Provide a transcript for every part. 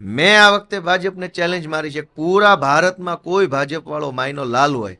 મેં આ વખતે ભાજપને ચેલેન્જ મારી છે. પૂરા ભારતમાં કોઈ ભાજપ વાળો માયનો લાલ હોય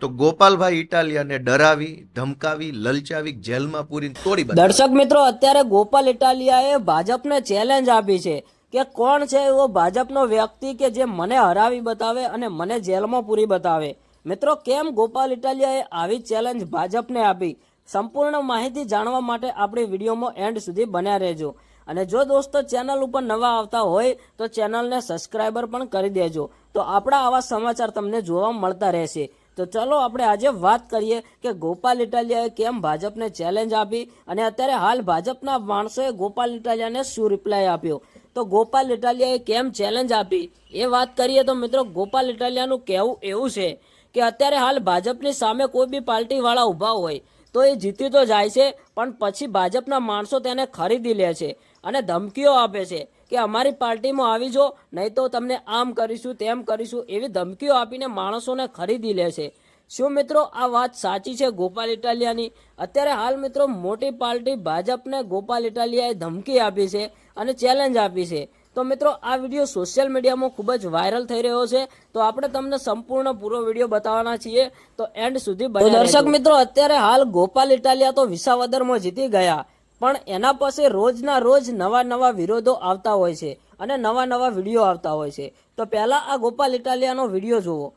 તો ગોપાલભાઈ ઇટાલિયાને ડરાવી, ધમકાવી, લલચાવી, જેલમાં પૂરી તોડી દર્શક મિત્રો, અત્યારે ગોપાલ ઇટાલિયાએ ભાજપને ચેલેન્જ આપી છે કે કોણ છે એવો ભાજપનો વ્યક્તિ કે જે મને હરાવી બતાવે અને મને જેલમાં પૂરી બતાવે. મિત્રો, કેમ ગોપાલ ઇટાલિયાએ આવી ચેલેન્જ ભાજપને આપી? સંપૂર્ણ માહિતી જાણવા માટે આપણી વિડીયોમાં એન્ડ સુધી બન્યા રહેજો. અને જો દોસ્તો ચેનલ ઉપર નવા આવતા હોય તો ચેનલને સબસ્ક્રાઈબર પણ કરી દેજો. તો આપણા આવા સમાચાર તમને જોવા મળતા રહેશે. તો ચલો આપણે આજે વાત કરીએ કે ગોપાલ ઇટાલિયાએ કેમ ભાજપને ચેલેન્જ આપી અને અત્યારે હાલ ભાજપના માણસોએ ગોપાલ ઇટાલિયાને શું રિપ્લાય આપ્યો? તો ગોપાલ ઇટાલિયાએ કેમ ચેલેન્જ આપી? એ વાત કરીએ તો મિત્રો ગોપાલ ઇટાલિયાનું કહેવું એવું છે કે અત્યારે હાલ ભાજપની સામે કોઈ બી પાર્ટીવાળા ઊભા હોય તો એ જીતી તો જાય છે, પણ પછી ભાજપના માણસો તેને ખરીદી લે છે અને ધમકીઓ આપે છે કે અમારી પાર્ટીમાં આવી જો, નહીં તો તમને આમ કરીશું, તેમ કરીશું એવી ધમકીઓ આપીને માણસોને ખરીદી લે છે. શું મિત્રો આ વાત સાચી છે ગોપાલ ઇટાલિયાની? અત્યારે હાલ મિત્રો મોટી પાર્ટી ભાજપને ગોપાલ ઇટાલિયાએ ધમકી આપી છે અને ચેલેન્જ આપી છે. તો મિત્રો આ વીડિયો સોશિયલ મીડિયામાં ખૂબ જ વાયરલ થઈ રહ્યો છે. તો આપણે તમને સંપૂર્ણ પૂરો વીડિયો બતાવવાના છીએ. તો એન્ડ સુધી દર્શક મિત્રો અત્યારે હાલ ગોપાલ ઇટાલિયા તો વિસાવદરમાં જીતી ગયા. પણ એના પાસે રોજના રોજ નવા નવા વિરોધો આવતા હોય છે અને નવા નવા વીડિયો આવતા હોય છે. તો પહેલા આ ગોપાલ ઇટાલિયાનો વીડિયો જુઓ.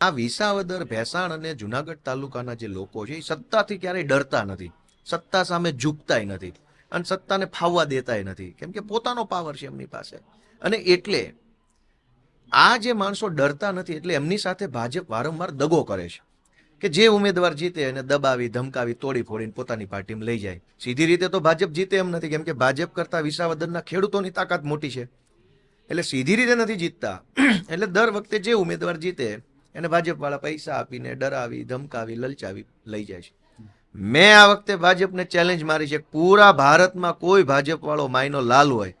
આ વિસાવદર ભેસાણ અને જુનાગઢ તાલુકાના જે લોકો છે એ સત્તાથી ક્યારેય ડરતા નથી. સત્તા સામે ઝૂકતાય નથી. અને સત્તાને ફાવવા દેતાય નથી. કેમ કે પોતાનો પાવર છે એમની પાસે. અને એટલે આ જે માણસો ડરતા નથી, એટલે એમની સાથે ભાજપ વારંવાર દગો કરે છે. કે જે ઉમેદવાર જીતે એને દબાવી, ધમકાવી, તોડી ફોડીને પોતાની પાર્ટીમાં લઈ જાય. સીધી રીતે તો ભાજપ જીતે એમ નથી, કેમ કે ભાજપ કરતા વિસાવદનના ખેડૂતોની તાકાત મોટી છે. એટલે સીધી રીતે નથી જીતતા. એટલે દર વખતે જે ઉમેદવાર જીતે, એને ભાજપવાળા પૈસા આપીને ડરાવી, ધમકાવી, લલચાવી લઈ જાય છે. મેં આ વખતે ભાજપને ચેલેન્જ મારી છે. પૂરા ભારતમાં કોઈ ભાજપ વાળો માયનો લાલ હોય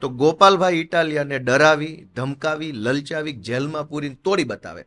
તો ગોપાલભાઈ ઇટાલિયાને ડરાવી ધમકાવી લલચાવી જેલમાં પૂરીને તોડી બતાવે.